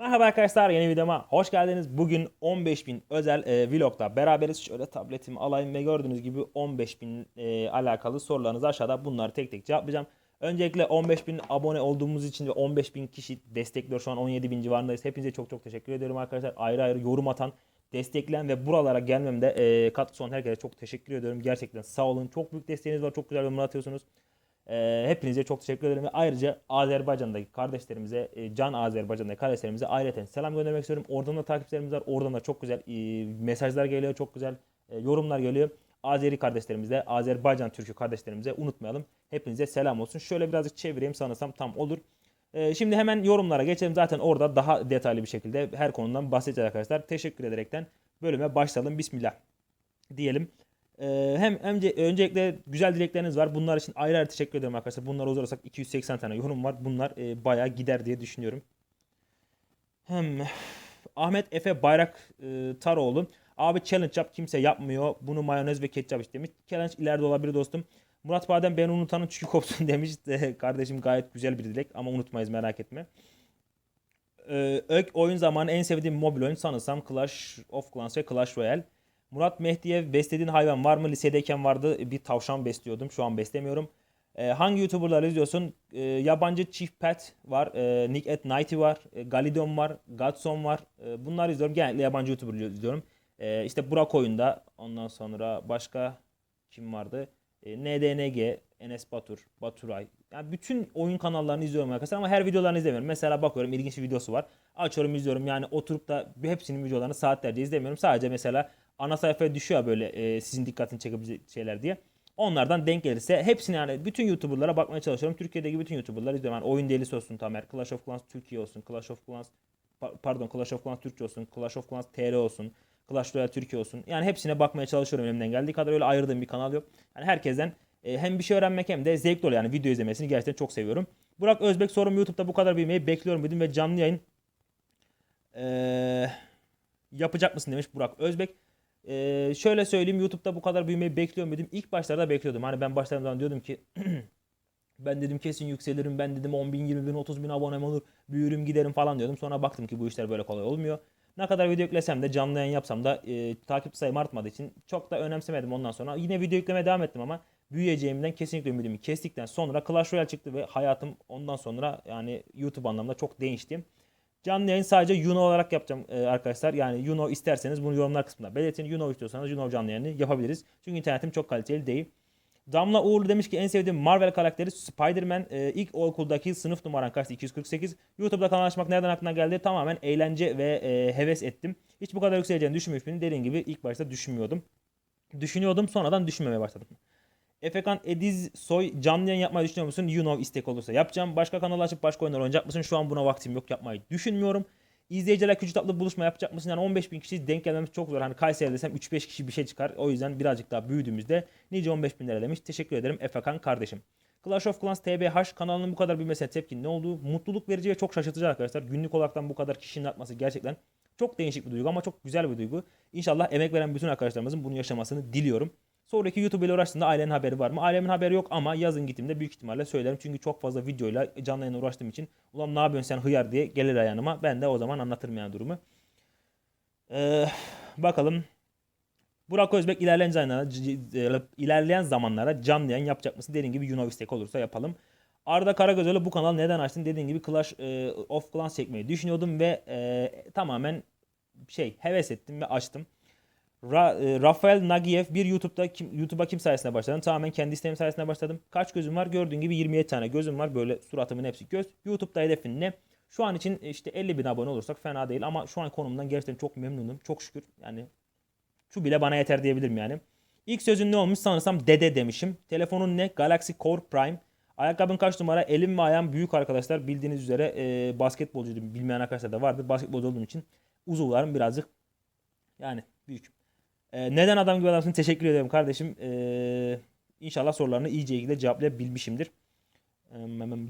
Merhaba arkadaşlar yeni videoma hoş geldiniz. Bugün 15.000 özel e, vlogda beraberiz. Şöyle tabletimi alayım ve gördüğünüz gibi 15.000 e, alakalı sorularınızı aşağıda bunları tek tek cevaplayacağım. Öncelikle 15.000 abone olduğumuz için ve 15.000 kişi destekliyor. Şu an 17.000 civarındayız. Hepinize çok çok teşekkür ediyorum arkadaşlar. Ayrı ayrı yorum atan, destekleyen ve buralara gelmemde e, katkısı olan herkese çok teşekkür ediyorum. Gerçekten sağ olun. Çok büyük desteğiniz var. Çok güzel yorumlar atıyorsunuz. Ee, hepinize çok teşekkür ederim ve ayrıca Azerbaycan'daki kardeşlerimize, e, Can Azerbaycan'daki kardeşlerimize ayrıca selam göndermek istiyorum. Oradan da takipçilerimiz var. Oradan da çok güzel e, mesajlar geliyor, çok güzel e, yorumlar geliyor. Azeri kardeşlerimize, Azerbaycan Türk'ü kardeşlerimize unutmayalım. Hepinize selam olsun. Şöyle birazcık çevireyim sanırsam tam olur. Ee, şimdi hemen yorumlara geçelim. Zaten orada daha detaylı bir şekilde her konudan bahsedeceğiz arkadaşlar. Teşekkür ederekten bölüme başlayalım. Bismillah diyelim. Ee, hem önce, öncelikle güzel dilekleriniz var. Bunlar için ayrı ayrı teşekkür ederim arkadaşlar. Bunları uzarsak 280 tane yorum var. Bunlar e, bayağı gider diye düşünüyorum. Hem Ahmet Efe Bayrak e, Taroğlu. Abi challenge yap kimse yapmıyor. Bunu mayonez ve ketçap istemiş. Challenge ileride olabilir dostum. Murat Badem beni unutanın çükü kopsun demiş. De, kardeşim gayet güzel bir dilek ama unutmayız merak etme. Ee, ök oyun zamanı en sevdiğim mobil oyun sanırsam Clash of Clans ve Clash Royale. Murat Mehdi'ye beslediğin hayvan var mı? Lisedeyken vardı bir tavşan besliyordum. Şu an beslemiyorum. Ee, hangi YouTuber'ları izliyorsun? Ee, yabancı Chief Pet var. E, Nick at Nighty var. E, Galidon var. Godson var. E, bunları izliyorum. Genellikle yabancı YouTuber izliyorum. E, işte Burak Oyun'da. Ondan sonra başka kim vardı? E, NDNG, Enes Batur, Baturay. Yani bütün oyun kanallarını izliyorum arkadaşlar ama her videolarını izlemiyorum. Mesela bakıyorum ilginç bir videosu var. Açıyorum izliyorum. Yani oturup da hepsinin videolarını saatlerce izlemiyorum. Sadece mesela ana sayfaya düşüyor böyle e, sizin dikkatini çekebilecek şeyler diye. Onlardan denk gelirse hepsini yani bütün YouTuber'lara bakmaya çalışıyorum. Türkiye'deki bütün YouTuber'ları izliyorum. Yani oyun delisi olsun Tamer, Clash of Clans Türkiye olsun, Clash of Clans pa- pardon Clash of Clans Türkçe olsun, Clash of Clans TR olsun, Clash Royale Türkiye olsun. Yani hepsine bakmaya çalışıyorum elimden geldiği kadar öyle ayırdığım bir kanal yok. Yani herkesten e, hem bir şey öğrenmek hem de zevkli oluyor. Yani video izlemesini gerçekten çok seviyorum. Burak Özbek sorum YouTube'da bu kadar büyümeyi bekliyorum dedim ve canlı yayın eee, yapacak mısın demiş Burak Özbek. Ee, şöyle söyleyeyim YouTube'da bu kadar büyümeyi bekliyor muydum? İlk başlarda bekliyordum. Hani ben başladığım zaman diyordum ki ben dedim kesin yükselirim. Ben dedim 10 bin, 20 bin, 30 bin abonem olur. Büyürüm giderim falan diyordum. Sonra baktım ki bu işler böyle kolay olmuyor. Ne kadar video yüklesem de canlı yayın yapsam da e, takip sayım artmadığı için çok da önemsemedim ondan sonra. Yine video yüklemeye devam ettim ama büyüyeceğimden kesinlikle ümidimi kestikten sonra Clash Royale çıktı ve hayatım ondan sonra yani YouTube anlamda çok değişti. Canlı yayın sadece Yuno olarak yapacağım e, arkadaşlar. Yani Yuno isterseniz bunu yorumlar kısmında belirtin. Yuno istiyorsanız Yuno canlı yayını yapabiliriz. Çünkü internetim çok kaliteli değil. Damla Uğurlu demiş ki en sevdiğim Marvel karakteri Spider-Man. E, ilk okuldaki sınıf numaran kaçtı? 248. YouTube'da kanal açmak nereden aklına geldi? Tamamen eğlence ve e, heves ettim. Hiç bu kadar yükseleceğini düşünmüş müydün? Dediğim gibi ilk başta düşünmüyordum. Düşünüyordum sonradan düşünmemeye başladım. Efekan Ediz Soy canlı yayın yapmayı düşünüyor musun? You know istek olursa yapacağım. Başka kanal açıp başka oyunlar oynayacak mısın? Şu an buna vaktim yok yapmayı düşünmüyorum. İzleyiciler küçük tatlı buluşma yapacak mısın? Yani 15 bin kişi denk gelmemiz çok zor. Hani Kayseri desem 3-5 kişi bir şey çıkar. O yüzden birazcık daha büyüdüğümüzde nice 15 bin lira demiş. Teşekkür ederim Efekan kardeşim. Clash of Clans TBH kanalının bu kadar büyümesine tepkin ne oldu? Mutluluk verici ve çok şaşırtıcı arkadaşlar. Günlük olaraktan bu kadar kişinin artması gerçekten çok değişik bir duygu ama çok güzel bir duygu. İnşallah emek veren bütün arkadaşlarımızın bunu yaşamasını diliyorum. Sonraki YouTube ile uğraştığında ailenin haberi var mı? Ailemin haberi yok ama yazın gittiğimde büyük ihtimalle söylerim. Çünkü çok fazla videoyla canlı yayına uğraştığım için ulan ne yapıyorsun sen hıyar diye gelir yanıma. Ben de o zaman anlatırım yani durumu. Ee, bakalım. Burak Özbek ilerleyen zamanlara, c- ilerleyen zamanlara canlı yayın yapacak mısın? Dediğin gibi Yunav istek olursa yapalım. Arda Karagöz'le bu kanal neden açtın? Dediğin gibi Clash e, of Clans çekmeyi düşünüyordum ve e, tamamen şey heves ettim ve açtım. Ra- e, Rafael Nagiev bir YouTube'da kim, YouTube'a kim sayesinde başladım? Tamamen kendi isteğim sayesinde başladım. Kaç gözüm var? Gördüğün gibi 27 tane gözüm var. Böyle suratımın hepsi göz. YouTube'da hedefin ne? Şu an için işte 50 bin abone olursak fena değil ama şu an konumdan gerçekten çok memnunum. Çok şükür. Yani şu bile bana yeter diyebilirim yani. İlk sözün ne olmuş sanırsam dede demişim. Telefonun ne? Galaxy Core Prime. Ayakkabın kaç numara? Elim ve ayağım büyük arkadaşlar. Bildiğiniz üzere e, basketbolcuydum. Bilmeyen arkadaşlar da vardır. Basketbolcu olduğum için uzuvlarım birazcık yani büyük. Ee, neden adam gibi adamsın? Teşekkür ederim kardeşim. Ee, inşallah sorularını iyice ilgili cevaplayabilmişimdir. Ee,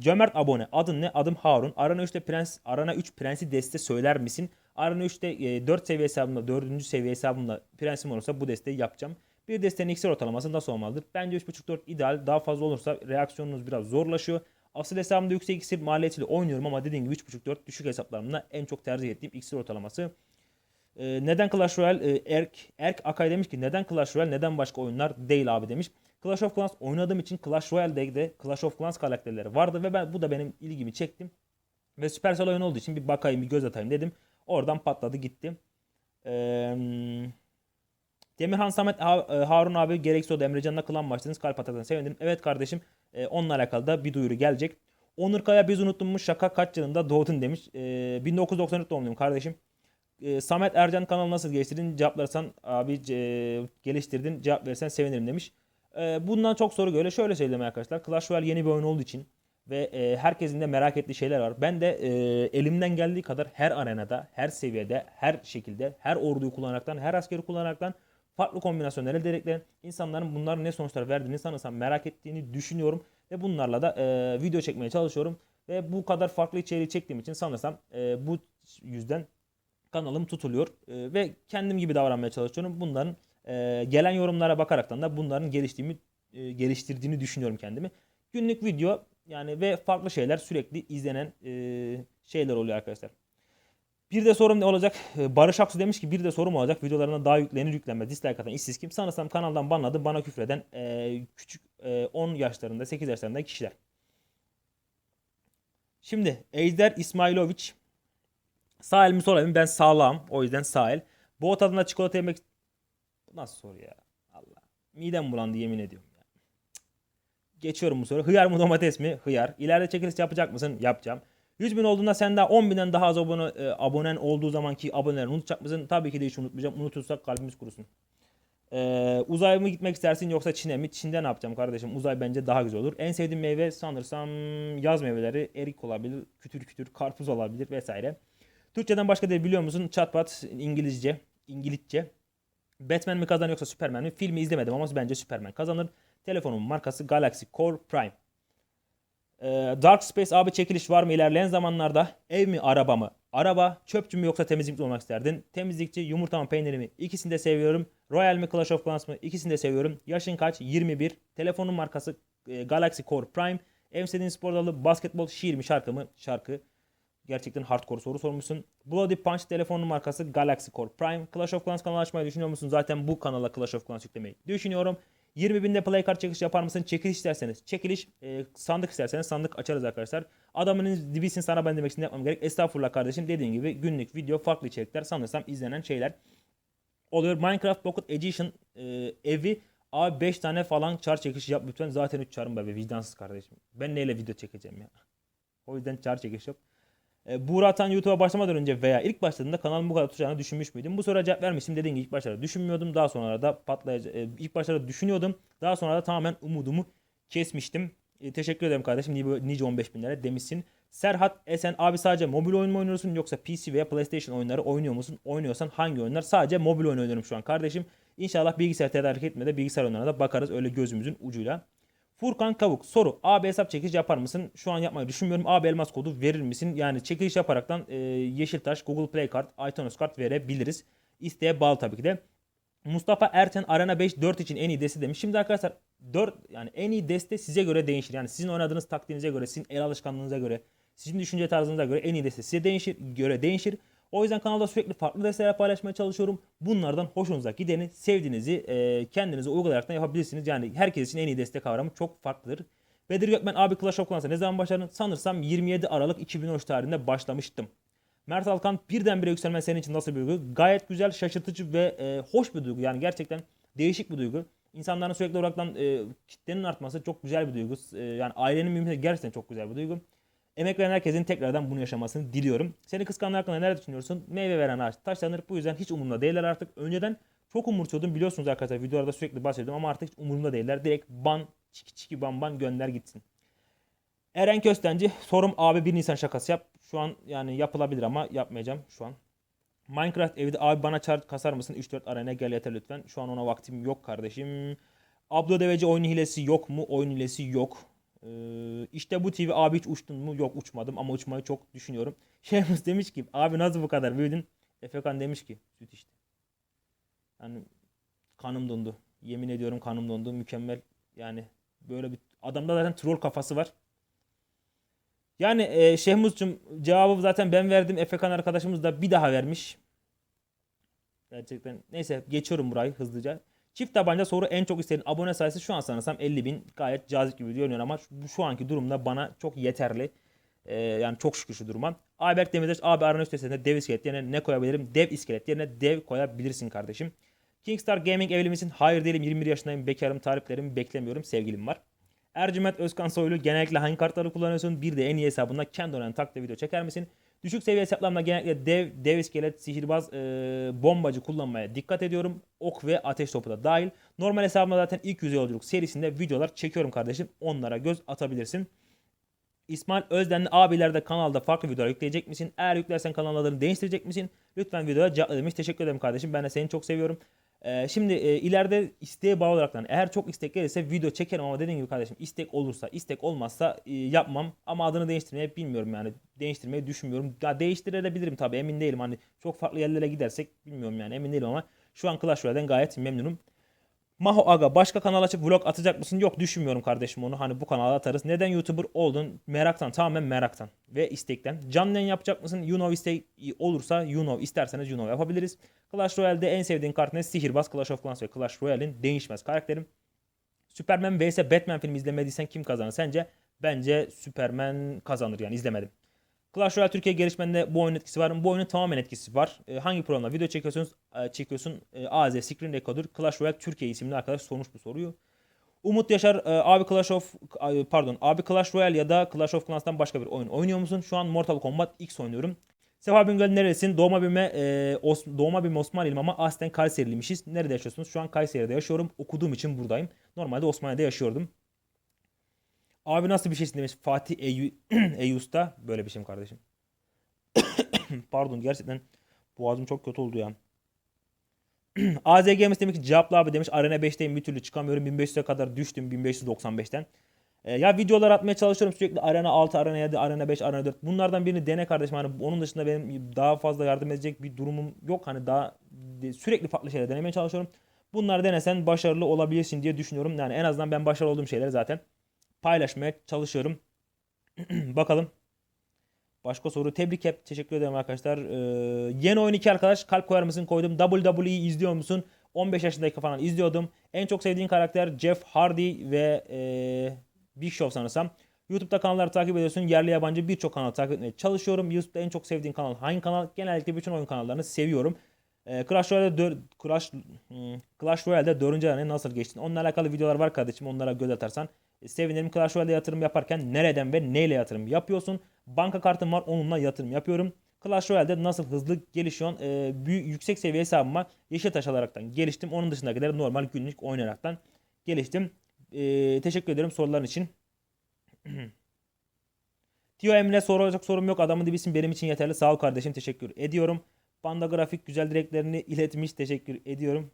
Cömert abone. Adın ne? Adım Harun. Arana 3'te prens, Arana 3 prensi deste söyler misin? Arana 3'te e, 4 seviye hesabımda, 4. seviye hesabımda prensim olursa bu desteği yapacağım. Bir desteğin iksir ortalaması nasıl olmalıdır? Bence 3.5-4 ideal. Daha fazla olursa reaksiyonunuz biraz zorlaşıyor. Asıl hesabımda yüksek iksir maliyetiyle oynuyorum ama dediğim gibi 3.5-4 düşük hesaplarımda en çok tercih ettiğim iksir ortalaması. Ee, neden Clash Royale? Ee, Erk, Erk Akay demiş ki neden Clash Royale neden başka oyunlar değil abi demiş. Clash of Clans oynadığım için Clash Royale'de de Clash of Clans karakterleri vardı ve ben bu da benim ilgimi çektim. Ve Supercell oyun olduğu için bir bakayım bir göz atayım dedim. Oradan patladı gitti. Ee, Demirhan Samet e, Harun abi gereksiz oldu Emrecan'la klan başladınız. Kalp atarsan sevindim. Evet kardeşim e, onunla alakalı da bir duyuru gelecek. Onur Kaya biz unuttun mu şaka kaç yılında doğdun demiş. E, 1994 doğumluyum kardeşim. E, Samet Ercan kanalı nasıl geliştirdin cevaplarsan abi e, geliştirdin cevap verirsen sevinirim demiş. E, bundan çok soru geliyor. Şöyle söyleyeyim arkadaşlar. Clash Royale yeni bir oyun olduğu için ve e, herkesin de merak ettiği şeyler var. Ben de e, elimden geldiği kadar her arenada, her seviyede, her şekilde, her orduyu kullanaraktan, her askeri kullanaraktan farklı kombinasyonlar elde ederekten insanların bunların ne sonuçlar verdiğini sanırsam merak ettiğini düşünüyorum. Ve bunlarla da e, video çekmeye çalışıyorum. Ve bu kadar farklı içeriği çektiğim için sanırsam e, bu yüzden kanalım tutuluyor. E, ve kendim gibi davranmaya çalışıyorum. Bunların e, gelen yorumlara bakaraktan da bunların geliştiğimi e, geliştirdiğini düşünüyorum kendimi. Günlük video yani ve farklı şeyler sürekli izlenen e, şeyler oluyor arkadaşlar. Bir de sorum ne olacak? Ee, Barış Aksu demiş ki bir de sorum olacak. Videolarına daha yüklenir yüklenmez. Dislike atan işsiz kim? Sanırsam kanaldan banladı. Bana küfreden e, küçük e, 10 yaşlarında 8 yaşlarında kişiler. Şimdi Ejder İsmailoviç sağ el mi sol el mi? Ben sağlam. O yüzden sağ el. Bu tadında çikolata yemek Bu nasıl soru ya? Allah. Midem bulandı yemin ediyorum ya. Geçiyorum bu soru. Hıyar mı domates mi? Hıyar. İleride çekiliş yapacak mısın? Yapacağım. 100 bin olduğunda sen daha 10 binden daha az abone, e, abonen olduğu zamanki abonelerini unutacak mısın? Tabii ki de hiç unutmayacağım. Unutursak kalbimiz kurusun. Ee, uzay mı gitmek istersin yoksa Çin'e mi? Çin'de ne yapacağım kardeşim? Uzay bence daha güzel olur. En sevdiğim meyve sanırsam yaz meyveleri. Erik olabilir, kütür kütür, karpuz olabilir vesaire. Türkçeden başka dil biliyor musun? Chatbot, İngilizce, İngilizce. Batman mi kazanır yoksa Superman mi? Filmi izlemedim ama bence Superman kazanır. Telefonun markası Galaxy Core Prime. Ee, Dark Space abi çekiliş var mı ilerleyen zamanlarda? Ev mi araba mı? Araba, çöpçü mü yoksa temizlikçi olmak isterdin? Temizlikçi, yumurta mı peyniri mi? İkisini de seviyorum. Royal mi Clash of Clans mı? İkisini de seviyorum. Yaşın kaç? 21. Telefonun markası e, Galaxy Core Prime. En sevdiğin spor dalı basketbol, şiir mi şarkı mı? Şarkı. Gerçekten hardcore soru sormuşsun. Bloody Punch telefonun markası Galaxy Core Prime. Clash of Clans kanalı açmayı düşünüyor musun? Zaten bu kanala Clash of Clans yüklemeyi düşünüyorum. 20 binde play card çekiliş yapar mısın? Çekiliş isterseniz çekiliş, e, sandık isterseniz sandık açarız arkadaşlar. Adamın dibisin sana ben demek için yapmam gerek. Estağfurullah kardeşim dediğin gibi günlük video farklı içerikler sanırsam izlenen şeyler oluyor. Minecraft Pocket Edition e, evi abi 5 tane falan çar çekişi yap lütfen. Zaten 3 çarım var ve vicdansız kardeşim. Ben neyle video çekeceğim ya. O yüzden çar çekiş yap. E, Buğra Atan YouTube'a başlamadan önce veya ilk başladığında kanalın bu kadar tutacağını düşünmüş müydüm? Bu soruya cevap vermiştim. Dediğim gibi ilk başlarda düşünmüyordum. Daha sonra da patlayacak. E, ilk başlarda düşünüyordum. Daha sonra da tamamen umudumu kesmiştim. E, teşekkür ederim kardeşim. Nice, nice 15 bin lira demişsin. Serhat Esen abi sadece mobil oyun mu oynuyorsun yoksa PC veya PlayStation oyunları oynuyor musun? Oynuyorsan hangi oyunlar? Sadece mobil oyun oynuyorum şu an kardeşim. İnşallah bilgisayar tedarik etmede bilgisayar oyunlarına da bakarız öyle gözümüzün ucuyla. Furkan Kavuk soru. AB hesap çekiş yapar mısın? Şu an yapmayı düşünmüyorum. AB elmas kodu verir misin? Yani çekiliş yaparaktan e, Yeşiltaş, Google Play Card, iTunes Card verebiliriz. İsteğe bağlı tabii ki de. Mustafa Erten Arena 5 4 için en iyi deste demiş. Şimdi arkadaşlar 4 yani en iyi deste size göre değişir. Yani sizin oynadığınız taktiğinize göre, sizin el alışkanlığınıza göre, sizin düşünce tarzınıza göre en iyi deste size değişir, göre değişir. O yüzden kanalda sürekli farklı desteler paylaşmaya çalışıyorum. Bunlardan hoşunuza gideni, sevdiğinizi e, kendinize uygulayarak da yapabilirsiniz. Yani herkes için en iyi destek kavramı çok farklıdır. Bedir Gökmen abi Clash of Clans'a ne zaman başladın? Sanırsam 27 Aralık 2013 tarihinde başlamıştım. Mert Alkan birdenbire yükselmen senin için nasıl bir duygu? Gayet güzel, şaşırtıcı ve e, hoş bir duygu. Yani gerçekten değişik bir duygu. İnsanların sürekli olaraktan e, kitlenin artması çok güzel bir duygu. E, yani ailenin büyümesi gerçekten çok güzel bir duygu. Emek veren herkesin tekrardan bunu yaşamasını diliyorum. Seni kıskananlar hakkında neler düşünüyorsun? Meyve veren ağaç taşlanır. Bu yüzden hiç umurumda değiller artık. Önceden çok umursuyordum biliyorsunuz arkadaşlar. Videolarda sürekli bahsediyorum ama artık hiç umurumda değiller. Direkt ban, çiki çiki ban ban gönder gitsin. Eren Köstenci sorum abi 1 Nisan şakası yap. Şu an yani yapılabilir ama yapmayacağım şu an. Minecraft evde abi bana çar kasar mısın? 3-4 arena gel yeter lütfen. Şu an ona vaktim yok kardeşim. Ablo Deveci oyun hilesi yok mu? Oyun hilesi yok. Ee, işte bu TV abi hiç uçtun mu? Yok uçmadım ama uçmayı çok düşünüyorum. Şeyimiz demiş ki abi nasıl bu kadar büyüdün? Efekan demiş ki süt işte. Yani kanım dondu. Yemin ediyorum kanım dondu. Mükemmel yani böyle bir adamda zaten troll kafası var. Yani e, Şehmuz'cum cevabı zaten ben verdim. Efekan arkadaşımız da bir daha vermiş. Gerçekten. Neyse geçiyorum burayı hızlıca. Çift tabanca soru en çok istediğin abone sayısı şu an sanırsam 50 bin. Gayet cazip gibi görünüyor ama şu, anki durumda bana çok yeterli. Ee, yani çok şükür şu duruma. Ayberk Demirtaş abi arana üstesinde dev iskelet yerine ne koyabilirim? Dev iskelet yerine dev koyabilirsin kardeşim. Kingstar Gaming evli misin? Hayır değilim 21 yaşındayım bekarım tariflerimi beklemiyorum sevgilim var. Ercüment Özkan Soylu genellikle hangi kartları kullanıyorsun? Bir de en iyi hesabında kendi oynayan takla video çeker misin? Düşük seviye hesaplarımda genellikle dev, dev iskelet, sihirbaz, e, bombacı kullanmaya dikkat ediyorum. Ok ve ateş topu da dahil. Normal hesabımda zaten ilk yüzey yolculuk serisinde videolar çekiyorum kardeşim. Onlara göz atabilirsin. İsmail Özdenli abilerde kanalda farklı videolar yükleyecek misin? Eğer yüklersen kanal adını değiştirecek misin? Lütfen videoya cevap demiş. Teşekkür ederim kardeşim. Ben de seni çok seviyorum. Ee, şimdi e, ileride isteğe bağlı olarak eğer çok istek gelirse video çekerim ama dediğim gibi kardeşim istek olursa istek olmazsa e, yapmam ama adını değiştirmeyi bilmiyorum yani değiştirmeyi düşünmüyorum. Ya değiştirebilirim tabii emin değilim hani çok farklı yerlere gidersek bilmiyorum yani emin değilim ama şu an Clash Royale'den gayet memnunum. Maho Aga başka kanal açıp vlog atacak mısın? Yok düşünmüyorum kardeşim onu. Hani bu kanala atarız. Neden YouTuber oldun? Meraktan tamamen meraktan ve istekten. Canlı yayın yapacak mısın? You know istek olursa you know isterseniz you know yapabiliriz. Clash Royale'de en sevdiğin kart ne? Sihirbaz Clash of Clans ve Clash Royale'in değişmez karakterim. Superman vs Batman filmi izlemediysen kim kazanır sence? Bence Superman kazanır yani izlemedim. Clash Royale Türkiye gelişmeninde bu oyunun etkisi var mı? Bu oyunun tamamen etkisi var. E, hangi programda video çekiyorsunuz? E, çekiyorsun. E, AZ Screen Recorder Clash Royale Türkiye isimli arkadaş sormuş bu soruyu. Umut Yaşar e, abi Clash of pardon abi Clash Royale ya da Clash of Clans'tan başka bir oyun oynuyor musun? Şu an Mortal Kombat X oynuyorum. Sefa Bingöl neresin? Doğma büyüme, e, Os, doğma büyüme Osmanlıyım ama aslen Kayseriliymişiz. Nerede yaşıyorsunuz? Şu an Kayseri'de yaşıyorum. Okuduğum için buradayım. Normalde Osmaniye'de yaşıyordum. Abi nasıl bir şeysin demiş Fatih Eyu, Eyus'ta. Böyle bir şeyim kardeşim. Pardon gerçekten boğazım çok kötü oldu ya. AZG demiş ki cevaplı abi demiş. Arena 5'teyim bir türlü çıkamıyorum. 1500'e kadar düştüm 1595'ten. E, ya videolar atmaya çalışıyorum sürekli Arena 6, Arena 7, Arena 5, Arena 4. Bunlardan birini dene kardeşim. Hani onun dışında benim daha fazla yardım edecek bir durumum yok. Hani daha sürekli farklı şeyler denemeye çalışıyorum. Bunları denesen başarılı olabilirsin diye düşünüyorum. Yani en azından ben başarılı olduğum şeyleri zaten paylaşmaya çalışıyorum. Bakalım. Başka soru. Tebrik hep. Teşekkür ederim arkadaşlar. Ee, yeni oyun 2 arkadaş. Kalp koyar mısın? Koydum. WWE izliyor musun? 15 yaşındayken falan izliyordum. En çok sevdiğin karakter Jeff Hardy ve ee, Big Show sanırsam. YouTube'da kanalları takip ediyorsun. Yerli yabancı birçok kanal takip etmeye çalışıyorum. YouTube'da en çok sevdiğin kanal hangi kanal? Genellikle bütün oyun kanallarını seviyorum. Ee, Clash Royale'de dör, Clash, Clash Royale'de 4. arenaya nasıl geçtin? Onunla alakalı videolar var kardeşim. Onlara göz atarsan e, sevinirim. Clash Royale'de yatırım yaparken nereden ve neyle yatırım yapıyorsun? Banka kartım var. Onunla yatırım yapıyorum. Clash Royale'de nasıl hızlı gelişiyorsun? Ee, büyük, yüksek seviye hesabıma yeşil taş alaraktan geliştim. Onun dışındakileri normal günlük oynayaraktan geliştim. Ee, teşekkür ederim soruların için. Tio Emre soracak sorum yok. Adamın dibisin benim için yeterli. Sağ ol kardeşim. Teşekkür ediyorum. Panda Grafik güzel dileklerini iletmiş. Teşekkür ediyorum.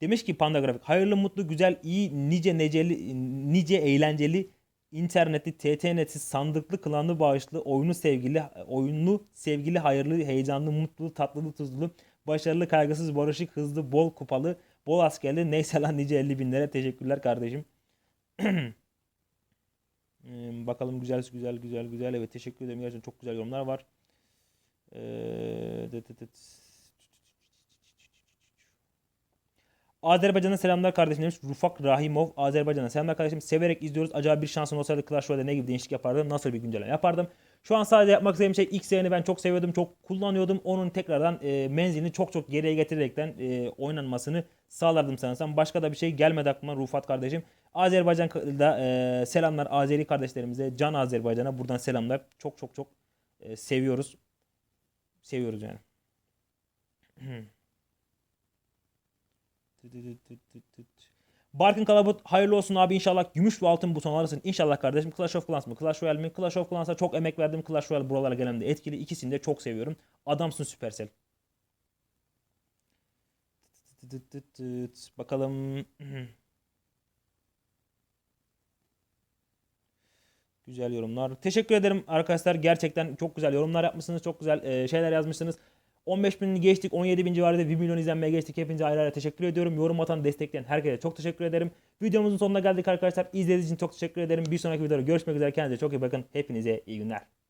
Demiş ki Panda Grafik hayırlı mutlu güzel iyi nice neceli nice eğlenceli internetli TTNet'i sandıklı klanlı bağışlı oyunu sevgili oyunlu sevgili hayırlı heyecanlı mutlu tatlılı tuzlu başarılı kaygısız barışık hızlı bol kupalı bol askerli neyse lan nice 50 binlere teşekkürler kardeşim. Ee, bakalım güzel güzel güzel güzel. Evet teşekkür ederim. Gerçekten çok güzel yorumlar var. Ee. Azerbaycan'a selamlar kardeşim demiş. Rufak Rahimov. Azerbaycan'a selamlar kardeşim. Severek izliyoruz. Acaba bir şansım olsaydı Clash Royale'de ne gibi değişiklik yapardım? Nasıl bir güncelleme yapardım? Şu an sadece yapmak istediğim şey X'lerini ben çok seviyordum. Çok kullanıyordum. Onun tekrardan e, menzilini çok çok geriye getirerekten e, oynanmasını sağlardım sanırsam. Başka da bir şey gelmedi aklıma Rufat kardeşim. Azerbaycan'da e, selamlar Azeri kardeşlerimize. Can Azerbaycan'a buradan selamlar. Çok çok çok e, seviyoruz. Seviyoruz yani. Barkın Kalabut hayırlı olsun abi inşallah gümüş ve altın buton alırsın. İnşallah kardeşim Clash of Clans mı Clash Royale mi? Clash of Clans'a çok emek verdim. Clash Royale buralara gelemde etkili. İkisini de çok seviyorum. Adamsın Supercell. Bakalım. Güzel yorumlar. Teşekkür ederim arkadaşlar. Gerçekten çok güzel yorumlar yapmışsınız. Çok güzel şeyler yazmışsınız. 15 binini geçtik. 17 bin civarında 1 milyon izlenmeye geçtik. Hepinize ayrı ayrı teşekkür ediyorum. Yorum atan, destekleyen herkese çok teşekkür ederim. Videomuzun sonuna geldik arkadaşlar. İzlediğiniz için çok teşekkür ederim. Bir sonraki videoda görüşmek üzere. Kendinize çok iyi bakın. Hepinize iyi günler.